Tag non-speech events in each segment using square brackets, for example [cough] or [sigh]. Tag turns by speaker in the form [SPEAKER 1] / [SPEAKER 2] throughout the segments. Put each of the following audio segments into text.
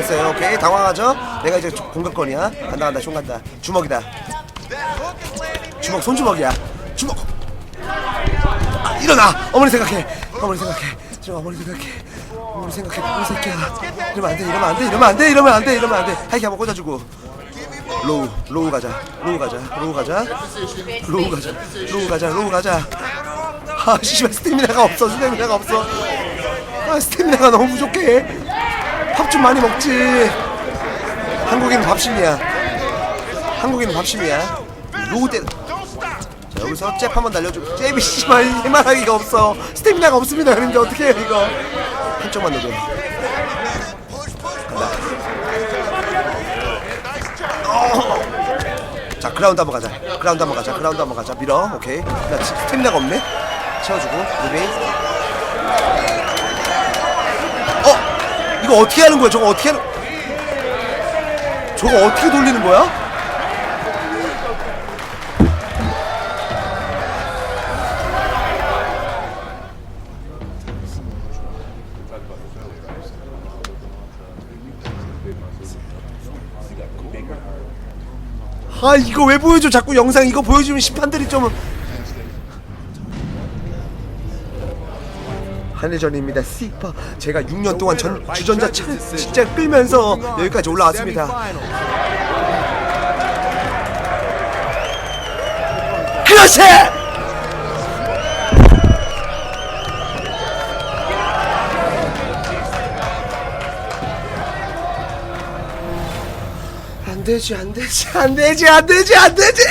[SPEAKER 1] 됐어요. 오케이 당황하죠? 내가 이제 조- 공격권이야. 간다 간다 총 간다. 주먹이다. 주먹 손주먹이야. 주먹. 아, 일어나. 어머니 생각해. 어머니 생각해. 저 어머니 생각해. 어머니 생각해. 이 새끼야. 이러면 안 돼. 이러면 안 돼. 이러면 안 돼. 이러면 안 돼. 이러면 안 돼. 하이키 한번 꽂아주고. 로우 로우 가자. 로우 가자. 로우 가자. 로우 가자. 로우 가자. 로우 가자. 아 씨발 스태미나가 없어. 스태미나가 없어. 아 스태미나가 너무 부족해. 밥 좀 많이 먹지. 한국인은 밥심이야. 한국인은 밥심이야. 로우 때. 자, 여기서 잽 한번 날려주고. 잽이 씨발 해만하기가 없어. 스태미나가 없습니다. 그런데 어떻게 해요 이거? 한쪽만 넣어줘. 간다. 어. 자 그라운드 한번 가자. 그라운드 한번 가자. 그라운드 한번 가자. 밀어. 오케이. 나 지- 스태미나가 없네. 채워주고. 어 이거 어떻게 하는 거야 저거 어떻게 하는 저거 어떻게 돌리는 거야? 아 이거 왜 보여줘 자꾸 영상 이거 보여주면 심판들이 좀 한일전입니다. 시파. 제가 6년 동안 전 주전자 차, 진짜 끌면서 여기까지 올라왔습니다. 그렇지 안 되지! 안 되지 안 되지 안 되지 안 되지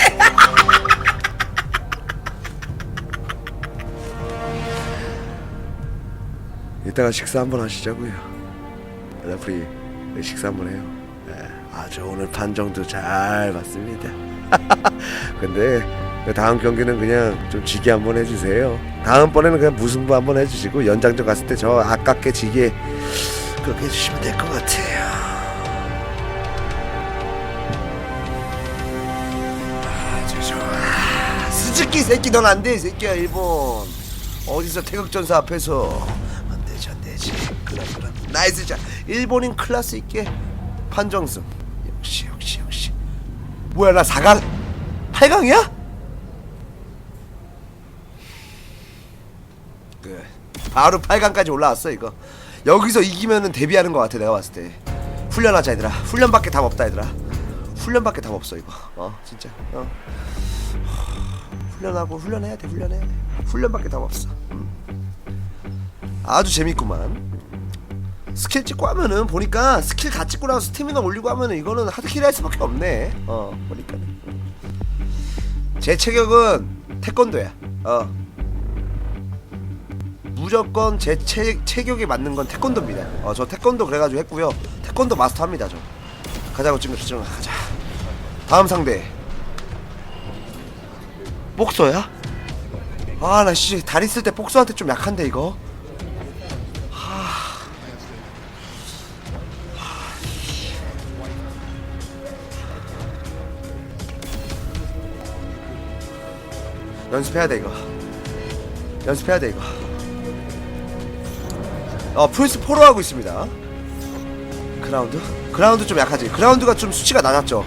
[SPEAKER 1] 이따가 식사 한번 하시자고요. 레프리 식사 한번 해요. 네, 아주 오늘 판정도 잘 봤습니다. [laughs] 근데 그 다음 경기는 그냥 좀 지게 한번 해주세요. 다음번에는 그냥 무승부 한번 해주시고 연장전 갔을 때 저 아깝게 지게 그렇게 해주시면 될 것 같아요. 아주 좋아. 스즈키 새끼 넌 안 돼 이 새끼야 일본. 어디서 태극전사 앞에서 나이스 자 일본인 클래스 있게. 판정승. 역시 역시 역시. 뭐야 나 4강 8강이야? 그 바로 8강까지 올라왔어 이거. 여기서 이기면은 데뷔하는 것 같아 내가 봤을 때. 훈련하자 얘들아. 훈련밖에 답 없다 얘들아. 훈련밖에 답 없어 이거. 어 진짜. 어. 훈련하고 훈련해야 돼 훈련해야 돼. 훈련밖에 답 없어. 음. 아주 재밌구만 스킬 찍고 하면은 보니까 스킬 다 찍고 나서 스태미나 올리고 하면은 이거는 하드킬 할 수밖에 없네. 어 보니까는 제 체격은 태권도야. 어. 무조건 제 체, 체격에 맞는 건 태권도입니다. 어 저 태권도 그래가지고 했고요. 태권도 마스터 합니다 저. 가자고 찡그찡 가자. 다음 상대. 복서야? 아나 씨 다리 쓸 때 복서한테 좀 약한데 이거 연습해야 돼 이거 연습해야 돼 이거 어 플스 4로 하고 있습니다 그라운드? 그라운드 좀 약하지 그라운드가 좀 수치가 낮았죠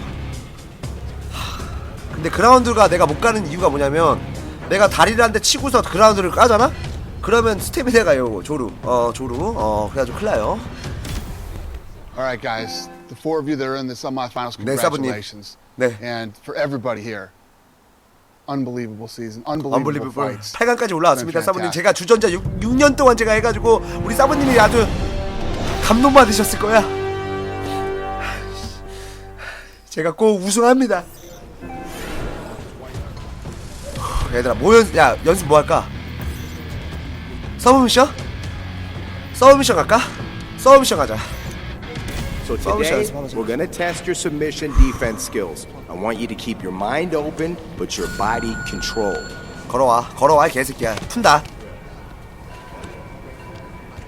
[SPEAKER 1] 하, 근데 그라운드가 내가 못 가는 이유가 뭐냐면 내가 다리를 한 대 치고서 그라운드를 까잖아? 그러면 스태미나가 요 조루 어 조루 어 그래가지고 큰일 나요
[SPEAKER 2] All right, guys, the four of you that are in the semifinals,
[SPEAKER 1] 네, 사부님.
[SPEAKER 2] congratulations.
[SPEAKER 1] 네.
[SPEAKER 2] And for everybody here, unbelievable season, unbelievable
[SPEAKER 1] 언블리버블
[SPEAKER 2] fights.
[SPEAKER 1] 8강까지 올라왔습니다
[SPEAKER 2] Been
[SPEAKER 1] 사부님
[SPEAKER 2] fantastic.
[SPEAKER 1] 제가 주전자 6, 6년 동안 제가 해가지고 우리 사부님이 아주 감동 받으셨을 거야 제가 꼭 우승합니다 얘들아 뭐 연, 야 연습 뭐 할까? 서브 미션? 서브 미션 갈까? 서브 미션 가자
[SPEAKER 3] So
[SPEAKER 1] Vamos
[SPEAKER 3] today,
[SPEAKER 1] a- vamos a-
[SPEAKER 3] we're going to test your submission defense skills. I want you to keep your mind open, but your body controlled.
[SPEAKER 1] 걸어와 걸어와 이 개새끼야 푼다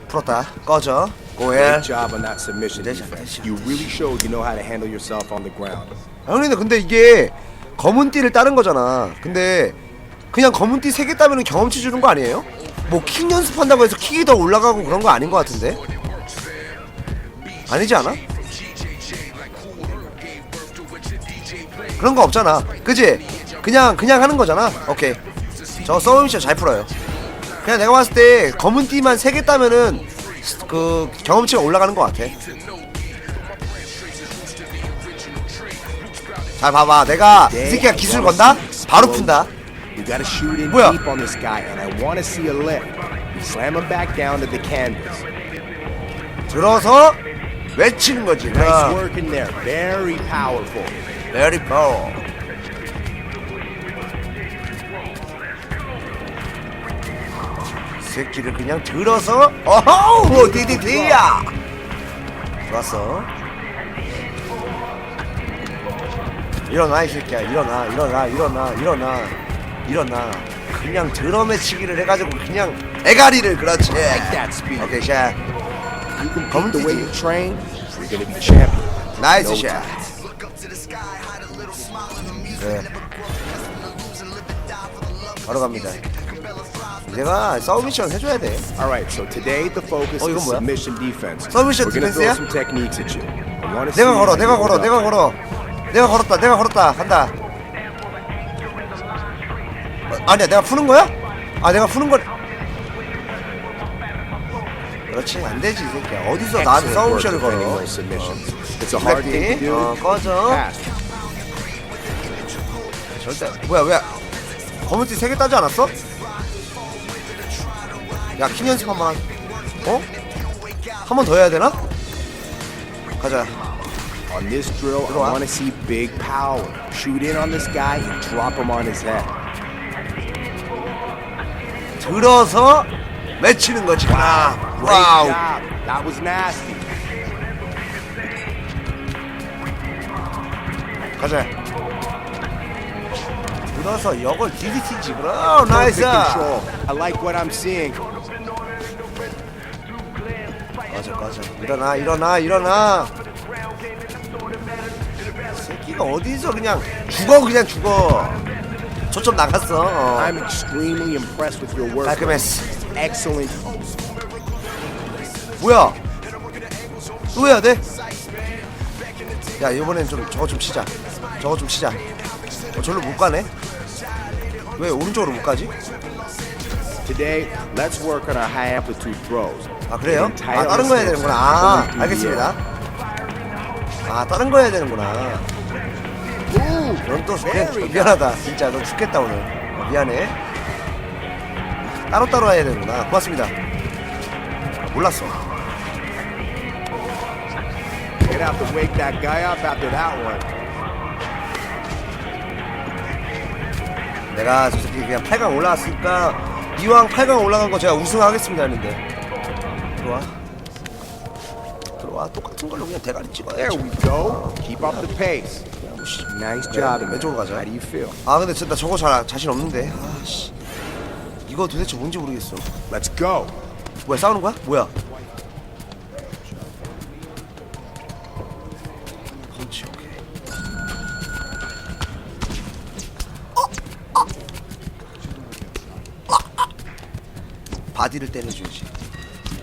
[SPEAKER 1] 풀었다 꺼져 고해
[SPEAKER 3] Great job on that submission defense. You really showed you know how to handle yourself on the ground.
[SPEAKER 1] 형님들 근데 이게 검은 띠를 따는 거잖아. 근데 그냥 검은 띠 세 개 따면 경험치 주는 거 아니에요? 뭐 킥 연습한다고 해서 킥이 더 올라가고 그런 거 아닌 것 같은데? 아니지 않아? 그런 거 없잖아 그지? 그냥 그냥 하는 거잖아 오케이 저 서브 미션 잘 풀어요 그냥 내가 봤을 때 검은 띠만 3개 따면은 그 경험치가 올라가는 것 같아 잘 봐봐 내가 이 새끼가 기술 건다? 바로 푼다
[SPEAKER 3] You gotta shoot in
[SPEAKER 1] 뭐야?
[SPEAKER 3] deep on this guy, and I want to see a lip. You slam him back down to the canvas.
[SPEAKER 1] 들어서 외치는 거지
[SPEAKER 3] Nice
[SPEAKER 1] 그럼
[SPEAKER 3] work in there. Very powerful.
[SPEAKER 1] Very power 새끼를 그냥 들어서 어허우 디디디야 좋았어 일어나 이 새끼야 일어나 일어나 일어나 일어나 일어나 그냥 드럼에 치기를 해가지고 그냥 대가리를 그렇지. 오케이 샷
[SPEAKER 3] be champion.
[SPEAKER 1] 나이스 샷. 네. 바로 갑니다 내가 서브 미션 해줘야 돼
[SPEAKER 3] All right, so today the focus
[SPEAKER 1] Oh,
[SPEAKER 3] is
[SPEAKER 1] 이건 뭐야?
[SPEAKER 3] submission defense.
[SPEAKER 1] Submission
[SPEAKER 3] We're gonna throw
[SPEAKER 1] defense야?
[SPEAKER 3] some techniques at you. I want to see
[SPEAKER 1] 내가 걸어
[SPEAKER 3] how
[SPEAKER 1] 내가
[SPEAKER 3] you
[SPEAKER 1] 걸어
[SPEAKER 3] hold
[SPEAKER 1] 내가
[SPEAKER 3] up.
[SPEAKER 1] 걸어 내가 걸었다 내가 걸었다 간다 어, 아니야 내가 푸는 거야? 아 내가 푸는 거 그렇지 안 되지 이 새끼야 어디서 나한테
[SPEAKER 3] Excellent
[SPEAKER 1] 서브
[SPEAKER 3] work
[SPEAKER 1] 미션을
[SPEAKER 3] defending
[SPEAKER 1] 걸어
[SPEAKER 3] those submissions. It's a hard thing to
[SPEAKER 1] 블랙디
[SPEAKER 3] do.
[SPEAKER 1] 어 꺼져
[SPEAKER 3] Pass.
[SPEAKER 1] 절대 뭐야 왜 검은띠 3개 따지 않았어? 야 킹 연습 한번 어? 한 번 더 해야 되나? 가자
[SPEAKER 3] On this drill, I want to see big power. Shoot in on this guy and drop him on his head.
[SPEAKER 1] 들어서 맺히는 거지 아,
[SPEAKER 3] Great
[SPEAKER 1] 와우.
[SPEAKER 3] That was nasty.
[SPEAKER 1] 가자 들어서 역을 DDT지 그럼 나이스.
[SPEAKER 3] I like what I'm seeing.
[SPEAKER 1] 꺼져 꺼져 일어나 일어나 일어나 새끼가 어디서 그냥 죽어 그냥 죽어 저점 나갔어 어.
[SPEAKER 3] I'm extremely impressed with your work.
[SPEAKER 1] 깔끔했어
[SPEAKER 3] Excellent.
[SPEAKER 1] 뭐야 또 해야 돼? 야 이번엔 좀 저거 좀 치자 저거 좀 치자 어, 절로 못 가네 왜 오른쪽으로 못 가지?
[SPEAKER 3] Today, let's work on our high amplitude throws.
[SPEAKER 1] 아 그래요? 아 다른 거 해야 되는구나 아 알겠습니다. 아 다른 거 해야 되는구나
[SPEAKER 3] Ooh,
[SPEAKER 1] 넌또
[SPEAKER 3] very
[SPEAKER 1] 그래 미안하다 진짜 너 죽겠다 오늘 어, 미안해 따로 따로 해야 되는구나 고맙습니다 아, 몰랐어
[SPEAKER 3] Gonna have to wake that guy up after that one.
[SPEAKER 1] 내가 저 새끼 그냥 8강 올라왔으니까 이왕 8강 올라간 거 제가 우승하겠습니다 했는데 들어와 들어와 똑같은 걸로 그냥 대가리 찍어야
[SPEAKER 3] There we go. Keep up the pace. Nice job.
[SPEAKER 1] 네, 왼쪽으로 가자.
[SPEAKER 3] How do you feel?
[SPEAKER 1] 아 근데 진짜 나 저거 잘 자신 없는데 아씨 이거 도대체 뭔지 모르겠어
[SPEAKER 3] Let's go.
[SPEAKER 1] 뭐야 싸우는 거야? 뭐야 펀치 오케이 바디를 때려줘야지.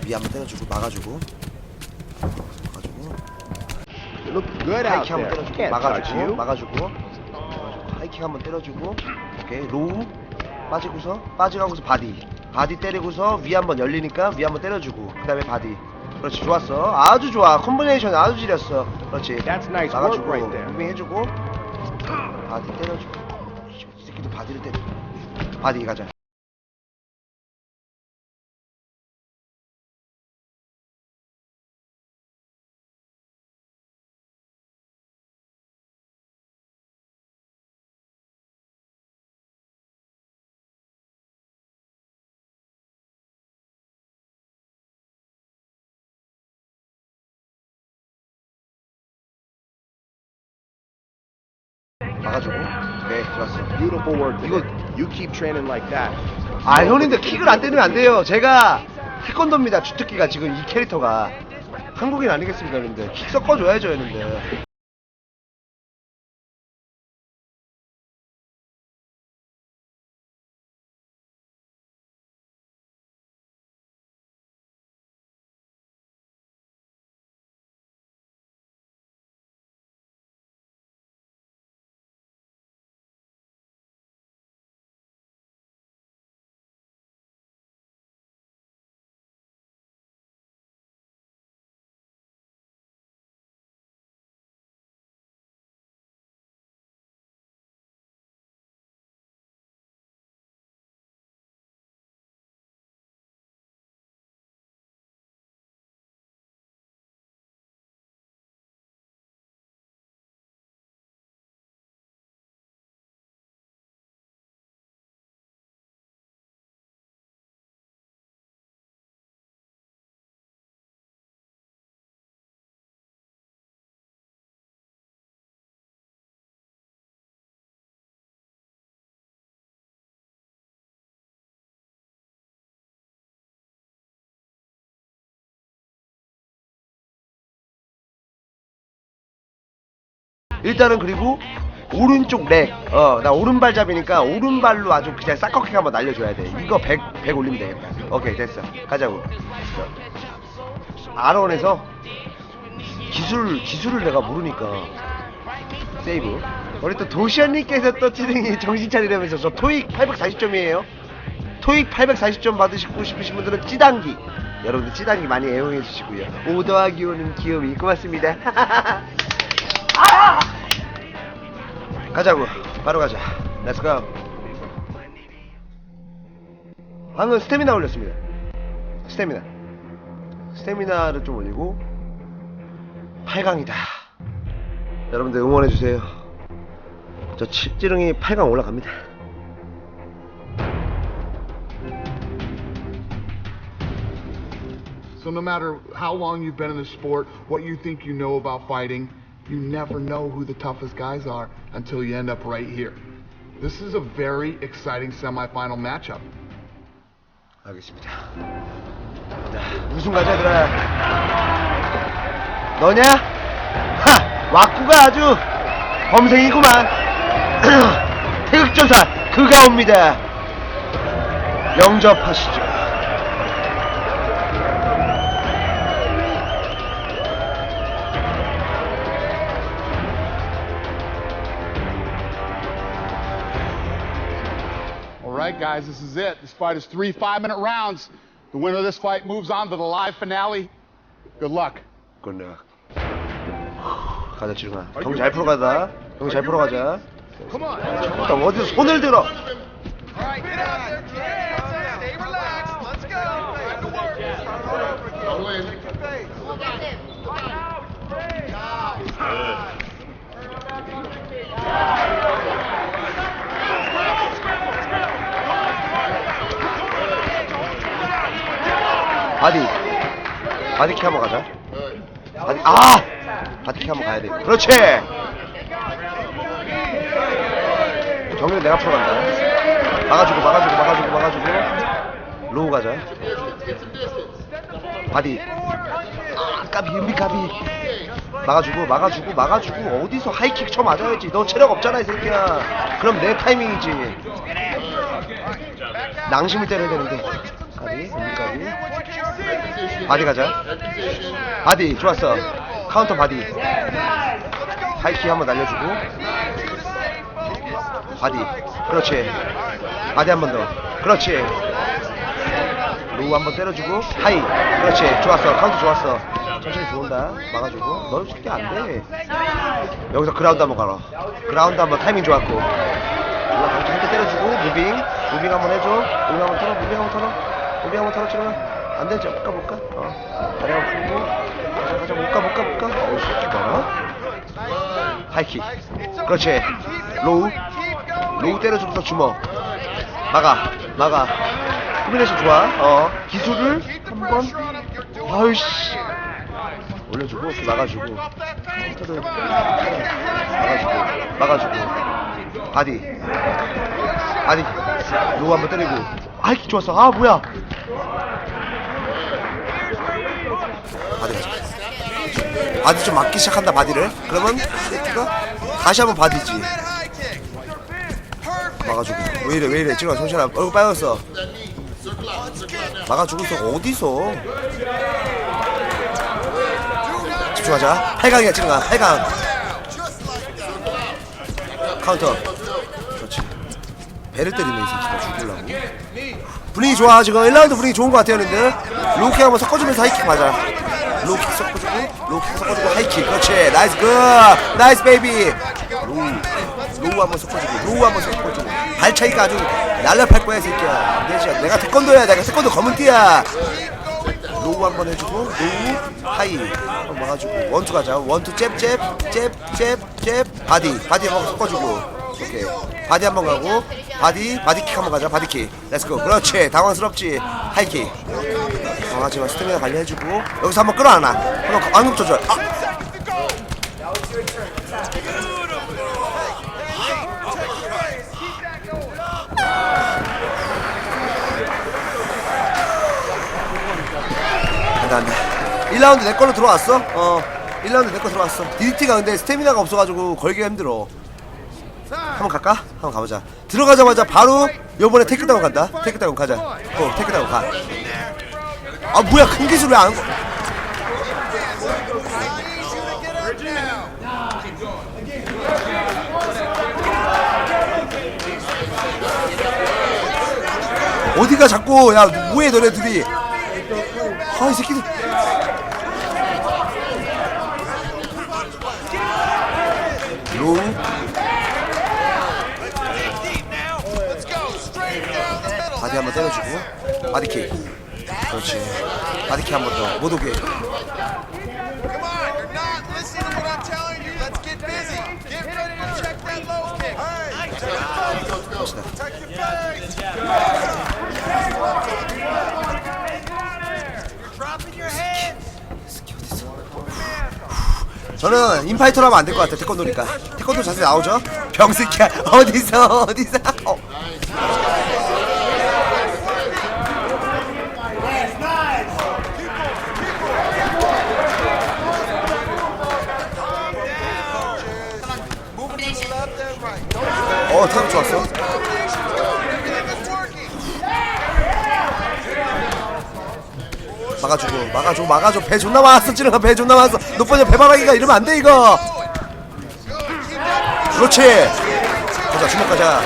[SPEAKER 1] 위 한번 때려주고 막아주고. 막아주고. 하이킥 한번. 때려주고 막아주고. 막아주고. 하이킥 한번 때려주고. 오케이 로우. 빠지고서 빠지고서 바디. 바디 때리고서 위 한번 열리니까 위 한번 때려주고. 그 다음에 바디. 그렇지 좋았어. 아주 좋아. 콤비네이션 아주 지렸어. 그렇지.
[SPEAKER 3] There.
[SPEAKER 1] 무빙 해주고. 바디 때려주고. 이 새끼도 바디를 때려. 바디 가자 막아주고 오케이 좋았어
[SPEAKER 3] Beautiful work.
[SPEAKER 1] 이거-.
[SPEAKER 3] You keep training like that.
[SPEAKER 1] 아 형님들 킥을 안 때리면 안 돼요 제가 태권도입니다 주특기가 지금 이 캐릭터가 한국인 아니겠습니까 형님들 킥 섞어줘야죠 형님들 일단은 그리고 오른쪽 렉. 어, 나 오른발잡이니까 오른발로 아주 그냥 싹커킥 한번 날려줘야 돼. 이거 100, 100 올리면 되겠다. 오케이, 됐어. 가자고. R1에서 기술, 기술을 내가 모르니까. 세이브. 우리 또 도시언님께서 또 치등이 정신 차리려면서 저 토익 840점이에요. 토익 840점 받으시고 싶으신 분들은 찌단기. 여러분들 찌단기 많이 애용해 주시고요. 5 더하기 5는 귀요미. 고맙습니다. [laughs] 가자고. 바로 가자. 렛츠고. 방금 스태미나 올렸습니다. 스태미나. 스태미나를 좀 올리고 8강이다. 여러분들 응원해 주세요. 저 칠지릉이 8강 올라갑니다.
[SPEAKER 2] So no matter how long you've been in the sport, what you think you know about fighting, you never know who the toughest guys are until you end up right here. This is a very exciting semifinal matchup.
[SPEAKER 1] 알겠습니다. 자, 우승 가자, 얘들아. 너냐? 하! 왁구가 아주 범생이구만. 태극전사, 그가 옵니다. 영접하시죠.
[SPEAKER 2] guys, this is it. This fight is three five-minute rounds. The winner of this fight moves on to the live finale. Good luck.
[SPEAKER 1] 굿락. 가자, 지룡아. 경 잘 풀어가자. 경 잘 풀어가자. 잠깐, 어디서 손을 들어? 바디. 바디 키 한번 가자. 바디, 아! 바디 키 한번 가야 돼. 그렇지! 정면 내가 풀어간다. 막아주고, 막아주고, 막아주고, 막아주고. 로우 가자. 바디. 아, 까비, 은비 까비. 막아주고, 막아주고, 막아주고. 어디서 하이킥 쳐 맞아야지. 너 체력 없잖아, 이 새끼야. 그럼 내 타이밍이지. 낭심을 때려야 되는데. 바디 가자. 바디 좋았어. 카운터 바디. 하이킥 한번 날려주고. 바디. 그렇지. 바디 한 번 더. 그렇지. 로우 한번 때려주고. 하이. 그렇지. 좋았어. 카운터 좋았어. 천천히 들어온다. 막아주고. 너는 쉽게 안 돼. 여기서 그라운드 한번 가라. 그라운드 한번 타이밍 좋았고. 한대 때려주고. 무빙. 무빙 한번 해줘. 무빙 한번 털어. 무빙 한번 털어. 무빙 한번 털어 치면 안 되지. 못 가, 못 가. 어. 다리 풀고. 가자, 가자. 못 가, 못 가, 못 가. 어우, 새끼 봐라. 하이킥. 그렇지. 로우. 로우 때려주면서 주먹. 막아. 막아. 코비네이션 좋아. 어. 기술을 한번. 아유씨. 올려주고, 이렇게 막아주고. 카운터를 막아주고. 막아주고. 바디. 바디. 로우 한번 때리고. 하이킥 좋았어. 아, 뭐야. 바디 가자. 바디 좀 맞기 시작한다 바디를. 그러면 세트가 다시 한번 바디지. 막아주고. 왜 이래 왜 이래. 지금 정신아 얼굴 빨갛어. 막아주고 있어 어디서? 집중하자. 8강이야 지금 8강. 카운터. 그렇지. 배를 때리네 이 새끼가 죽으려고. 분위기 좋아 지금. 1라운드 분위기 좋은 것 같아요 여러분들. 로우킥 한번 섞어주면서 하이킥 맞아 로우 킥 섞어주고 로우 킥 섞어주고 하이킥. 그렇지. 나이스 굿. 나이스 베이비. 로우 로우 한번 섞어주고 로우 한번 섞어주고. 발 차이가 아주 날렵할 거야 이 새끼야. 안되지 내가 태권도야 내가 태권도 검은 띠야. 로우 한번 해주고 로우 하이. 한번 막아주고. 원투 가자. 원투 잽잽잽잽잽. 바디 바디 한번 섞어주고. 오케이. 바디 한번 가고 바디 바디킥 한번 가자. 바디킥. 렛츠고 그렇지. 당황스럽지. 하이킥 당황하지만 스태미나 관리해주고 여기서 한번 끌어안아. 한번 안급 조절 아! 안돼 안돼. 1라운드 내 걸로 들어왔어? 어 1라운드 내 거 들어왔어. DDT가 근데 스태미나가 없어가지고 걸기가 힘들어. 한번 갈까? 한번 가보자. 들어가자마자 바로 요번에 테이크다운 간다. 테이크다운 가자. 어 테이크다운 가 아 뭐야 큰 기술 왜안 어디가 자꾸 야 뭐해 너네 둘이? 아 이 새끼들. 로우 바디 한번 때려주고. 바디킥 그렇지 바디킥 한번 더 못 오게. 갑시다. 저는 인파이터로 하면 안 될 것 같아 태권도니까 태권도 자세 나오죠? 병새끼야 어디서 어디서 어.
[SPEAKER 4] Moving to the left and right.
[SPEAKER 1] 어 태권 좋았어
[SPEAKER 4] It's working.
[SPEAKER 1] 막아주고 막아줘 막아줘. 배 존나 많았어 찌르가. 배 존나 많았어. 높아져 배바라기가 이러면 안 돼 이거. 그렇지. 가자 주먹 가자.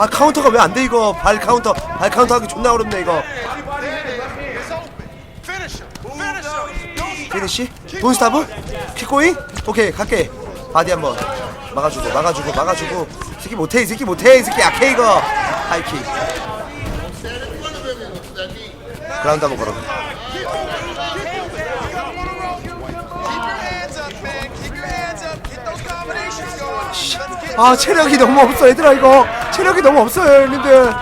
[SPEAKER 1] 아 카운터가 왜 안 돼 이거? 발 카운터. 발 카운터 하기 존나 어렵네 이거. 피니시? 돈스타브? 킥고잉? 오케이 갈게. 바디 한번 막아주고 막아주고 막아주고 이 새끼 못해 이 새끼 못해 이 새끼 약해 이거 하이킥 그라운드 한번 걸어 아 체력이 너무 없어 얘들아 이거 체력이 너무 없어요 형님들.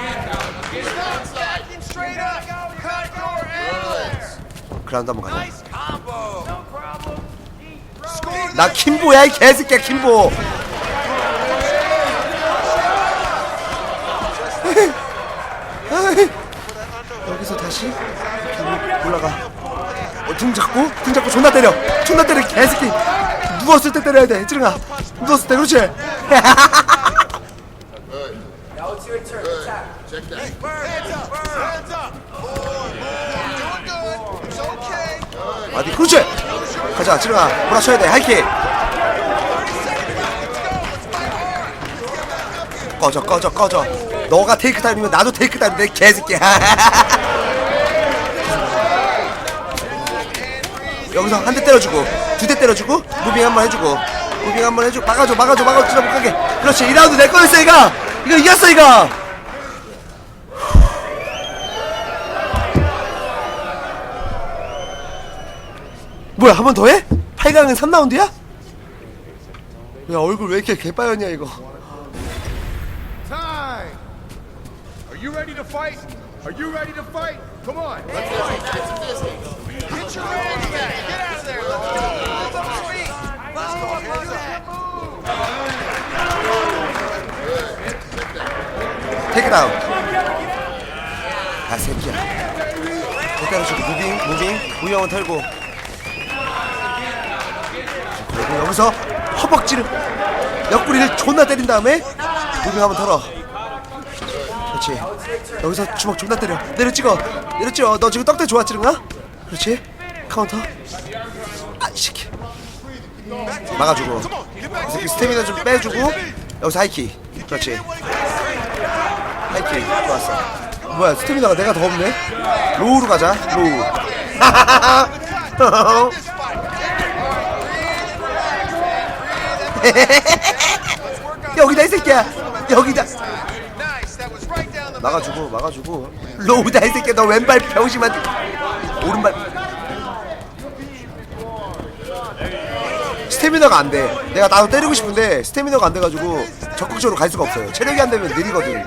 [SPEAKER 1] 그라운드 한번 가자 나 킴보야 이 개새끼야 킴보 등 잡고 존나 때려. 존나 때려 개새끼. 누웠을 때 때려야 돼. 찌릉아 누웠을 때 그렇지. 어디 그렇지? 가자 찌릉아 몰아쳐야 돼. 하이킥. 꺼져 꺼져 꺼져. 너가 테이크 타임이면 나도 테이크 타임인데 개새끼야 [laughs] 여기서 한 대 때려주고 두 대 때려주고 무빙 한 번 해주고 무빙 한 번 해주고 막아줘 막아줘 막아줘 진짜 못 가게 그렇지 2라운드 내 거였어 이거 이거 이겼어 이거 뭐야 한 번 더 해? 8강은 3라운드야? 야 얼굴 왜 이렇게 개빠였냐 이거!
[SPEAKER 5] Are you ready to fight? Are you ready to fight? Come on, let's fight.
[SPEAKER 4] Get your hands back. Get out of there. Let's go. Move up your feet. Let's go. Hands up.
[SPEAKER 1] 테이크다운 야 새끼야 대 때려주고 무빙 무빙 무영은 털고 그리고 여기서 허벅지를 옆구리를 존나 때린 다음에 무빙 한번 털어 그렇지 여기서 주먹 존나 때려 내려 찍어 내려 찍어 너 지금 떡대 좋아 찌른가? 그렇지 카운터. 아이 새끼. 막아주고. 이 새끼 스태미나 좀 빼주고 여기서 하이킥 그렇지. 하이킥 좋았어. 뭐야 스태미나가 내가 더 없네? 로우로 가자 로우. [laughs] 여기다 이 새끼야. 여기다. 막아주고 막아주고. 로우다 이 새끼야. 너 왼발 병심한 오른발 스태미너가 안 돼. 내가 나도 때리고 싶은데 스태미너가 안 돼가지고 적극적으로 갈 수가 없어요. 체력이 안 되면 느리거든.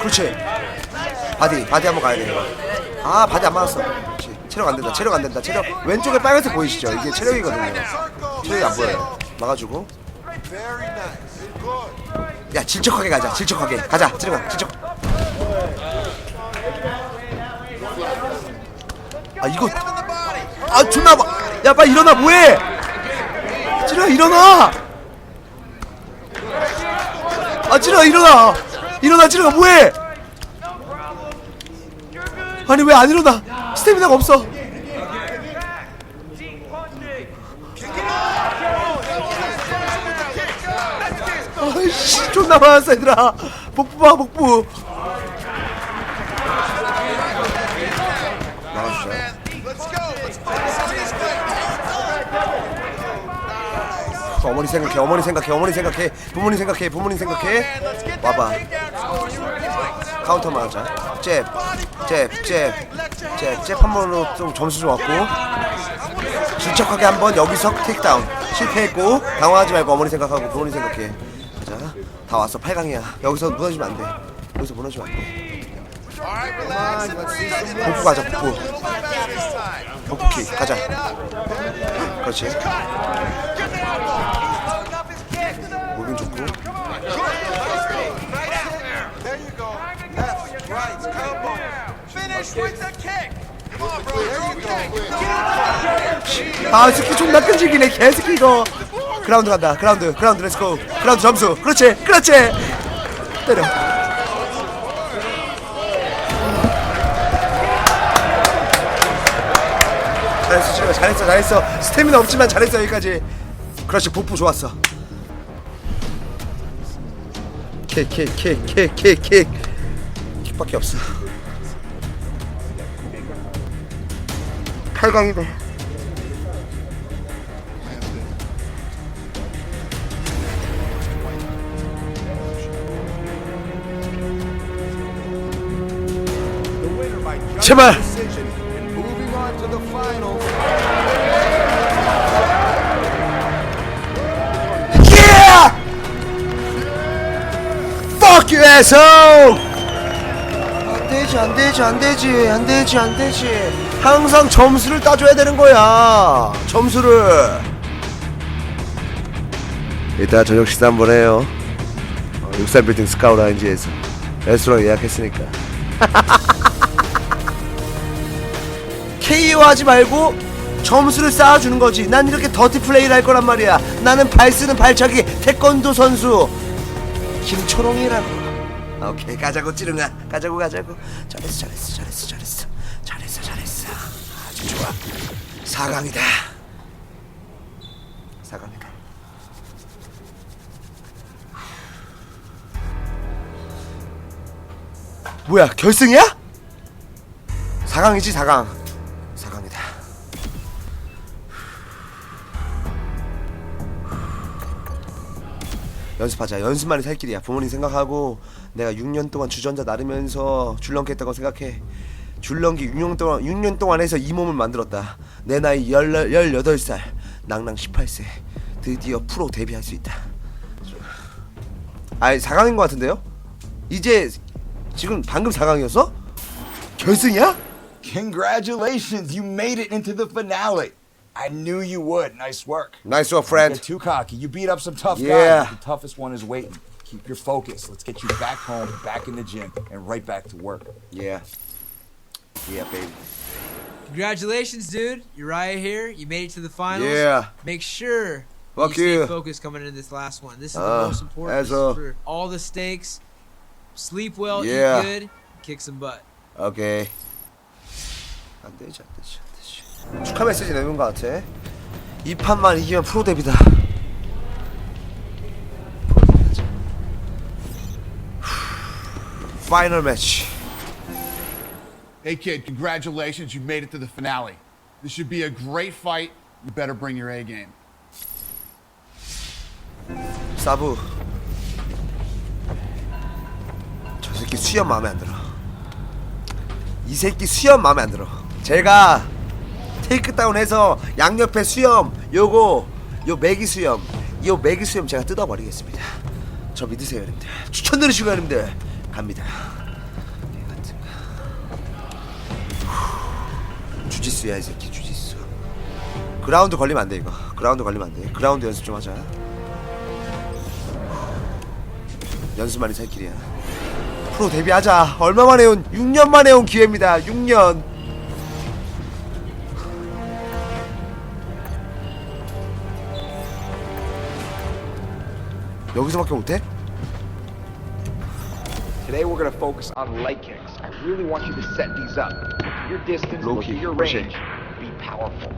[SPEAKER 1] 그렇지. 바디 바디 한번 가야 돼 아 바디 안 맞았어. 그렇지. 체력 안 된다 체력 안 된다 체력. 왼쪽에 빨간색 보이시죠? 이게 체력이거든요. 트레이 안 보여 막아주고. 야 질척하게 가자 질척하게. 가자 찌르가 질척 아 이거. 아 존나 봐. 야 빨리 일어나. 뭐해? 찌르가 일어나. 아 찌르가 일어나. 일어나 찌르가. 뭐해? 아니 왜 안 일어나? 스태미나가 없어. 아이씨 존나 많았어 얘들아. 복부 봐 복부 나가주자
[SPEAKER 4] Man, let's go. Let's focus on this fight.
[SPEAKER 1] 어머니 생각해 어머니 생각해 어머니 생각해. 부모님 생각해 부모님 생각해. 와봐
[SPEAKER 4] takedown score some points.
[SPEAKER 1] 카운터만 하자 잽 잽 잽 잽 잽 한 번으로 좀 점수 좋았고. 질척하게 한번 여기서 테이크다운 실패했고 당황하지 말고 어머니 생각하고 부모님 생각해. 자. 다 왔어. 8강이야. 여기서 무너지면 안 돼. 여기서 무너지면 안 돼 복부 가자 복부
[SPEAKER 4] time.
[SPEAKER 1] 복부 킥 가자. 그렇지 무빙 좋고. 아 스키 존나 끈질기네 개새끼 이거 그라운드 간다 그라운드 그라운드 렛츠고 그라운드 점수 그렇지 그렇지 때려 잘했어 지금 잘했어 잘했어. 스태미나 없지만 잘했어 여기까지. 그렇지 복부 좋았어. 킥킥킥킥킥킥 킥밖에 없어. 8강이네. 제발 Asshole! 안 되지 안 되지 안 되지 안 되지 안 되지 항상 점수를 따줘야 되는 거야 점수를 이따 저녁 식사 한번 해요 어, 63빌딩 스카우 라인지에서 레스토랑 예약했으니까 [laughs] KO 하지 말고 점수를 쌓아주는 거지. 난 이렇게 더티 플레이를 할 거란 말이야. 나는 발 쓰는 발차기 태권도 선수 김초롱이라고. 오케이 가자고 찌릉아 가자고 가자고. 잘했어 잘했어 잘했어 잘했어 잘했어 잘했어 아주 좋아. 4강이다. 4강이다. 뭐야 결승이야? 4강이지 4강 4강이다 연습하자 연습만이 살 길이야 부모님 생각하고 내가 6년 동안 주전자 나르면서 줄넘기 했다고 생각해 줄넘기 6년 동안 6년 동안 해서 이 몸을 만들었다 내 나이 18살 낭낭 18세 드디어 프로 데뷔할 수 있다 아니 4강인 것 같은데요? 이제 지금 방금 4강이었어? 결승이야?
[SPEAKER 6] Congratulations, you made it into the finale. I knew you would. Nice work.
[SPEAKER 1] Nice
[SPEAKER 6] Don't
[SPEAKER 1] friend
[SPEAKER 6] Get too cocky. You beat up some tough
[SPEAKER 1] Yeah.
[SPEAKER 6] guys. The toughest one is waiting. Keep your focus. Let's get you back home, back in the gym, and right back to work.
[SPEAKER 1] Yeah Yeah baby
[SPEAKER 7] Congratulations, dude. You're right here. You made it to the finals.
[SPEAKER 1] Yeah.
[SPEAKER 7] Make sure
[SPEAKER 1] Fuck
[SPEAKER 7] you
[SPEAKER 1] you.
[SPEAKER 7] stay focused coming into this last one. This is
[SPEAKER 1] Uh,
[SPEAKER 7] the most important. This is
[SPEAKER 1] asshole.
[SPEAKER 7] for all the stakes. Sleep well,
[SPEAKER 1] Yeah.
[SPEAKER 7] eat good, kick some butt.
[SPEAKER 1] 오케이 안 되지 안 되지 안 되지 축하 메시지 내는 것 같아 이 판만 이기면 프로 데뷔다 파이널 매치
[SPEAKER 2] Hey, kid, congratulations. You made it to the finale. This should be a great fight. You better bring your A game.
[SPEAKER 1] 사부 저 새끼 수염 마음에 안 들어 이 새끼 수염 마음에 안 들어 제가 테이크 다운해서 양옆에 수염 요거 요 매기 수염 요 매기 수염 제가 뜯어버리겠습니다 저 믿으세요 여러분들 추천 들으시고 여러분들 갑니다. 후. 주짓수야 이 새끼 주짓수. 그라운드 걸리면 안 돼 이거. 그라운드 걸리면 안 돼. 그라운드 연습 좀 하자. 연습만이 살 길이야. 프로 데뷔하자. 얼마 만에 온 6년 만에 온 기회입니다. 6년. 여기서밖에 못해?
[SPEAKER 8] Today we're gonna focus on leg kicks. I really want you to set these up. Your distance,
[SPEAKER 1] Low
[SPEAKER 8] look
[SPEAKER 1] kick,
[SPEAKER 8] at your range. Be powerful.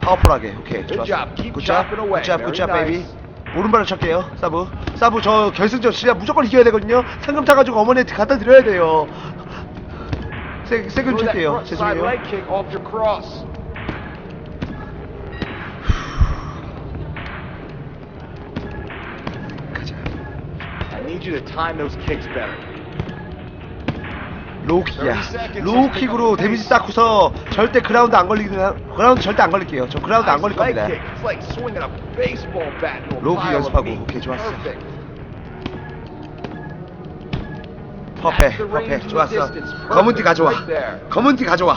[SPEAKER 1] 파워풀하게 오케이
[SPEAKER 8] Good
[SPEAKER 1] 좋았어
[SPEAKER 8] job. Keep
[SPEAKER 1] 굿잡
[SPEAKER 8] chopping away.
[SPEAKER 1] 굿잡
[SPEAKER 8] Very
[SPEAKER 1] 굿잡 베이비
[SPEAKER 8] nice.
[SPEAKER 1] 오른발을 찰게요 사브 사브 저 결승전 진짜 무조건 이겨야 되거든요 상금 타가지고 어머니한테 갖다 드려야 돼요 세, 세금
[SPEAKER 8] Throw that
[SPEAKER 1] 칠게요
[SPEAKER 8] front side
[SPEAKER 1] 죄송해요
[SPEAKER 8] leg kick off your cross.
[SPEAKER 1] 가자
[SPEAKER 8] I need you to time those kicks better.
[SPEAKER 1] 로우킥이야. 로우킥으로 데미지 쌓고서 절대 그라운드 안 걸리긴 하- 그라운드 절대 안 걸릴게요. 저 그라운드 안 걸릴 겁니다.
[SPEAKER 8] of
[SPEAKER 1] 연습하고. 오케이, 좋았어. 퍼페 퍼페 좋았어. 검은 티 가져와. 검은 티 가져와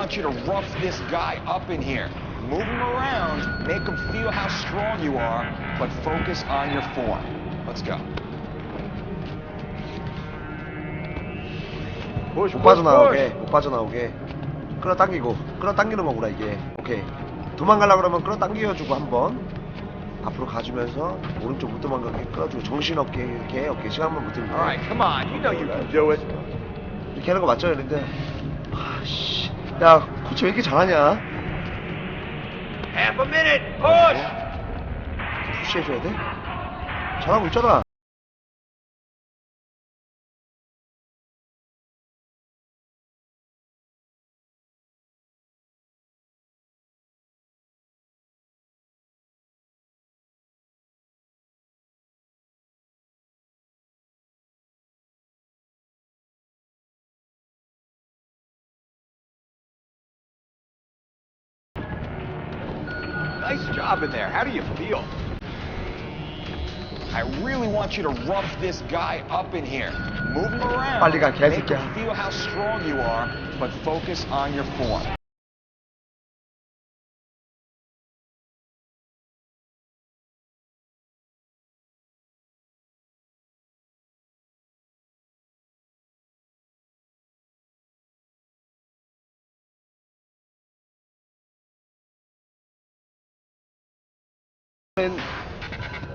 [SPEAKER 8] want you to rough this guy up in here. Move him around, make him feel how strong you are, but focus on your form. Let's go. Push,
[SPEAKER 1] 못 빠져나오게 못 빠져나오게 끌어당기고 끌어당기는 거구나 이게 오케이 도망가려 그러면 끌어당겨주고 한번 앞으로 가주면서 오른쪽 못 도망가게 끌어주고 정신없게 이렇게 오케이 시간만 못 들면
[SPEAKER 8] All right, come on. You know you can do it.
[SPEAKER 1] 이렇게 하는 거 맞죠 근데 아씨 야 코치 왜 이렇게 잘하냐
[SPEAKER 8] Half a minute. Push.
[SPEAKER 1] 푸시해줘야 돼? 잘하고 있잖아
[SPEAKER 8] Nice job in there. How do you feel? I really want you to rough this guy up in here. Move him around.
[SPEAKER 1] 빨리 가,
[SPEAKER 8] Make
[SPEAKER 1] 개새끼야.
[SPEAKER 8] him feel how strong you are, but focus on your form.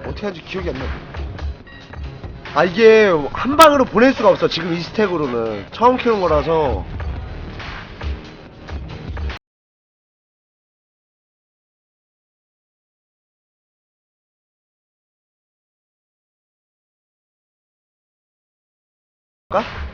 [SPEAKER 1] 어떻게 하는지 기억이 안 나. 아 이게 한 방으로 보낼 수가 없어 지금 이 스택으로는 처음 키운 거라서 가?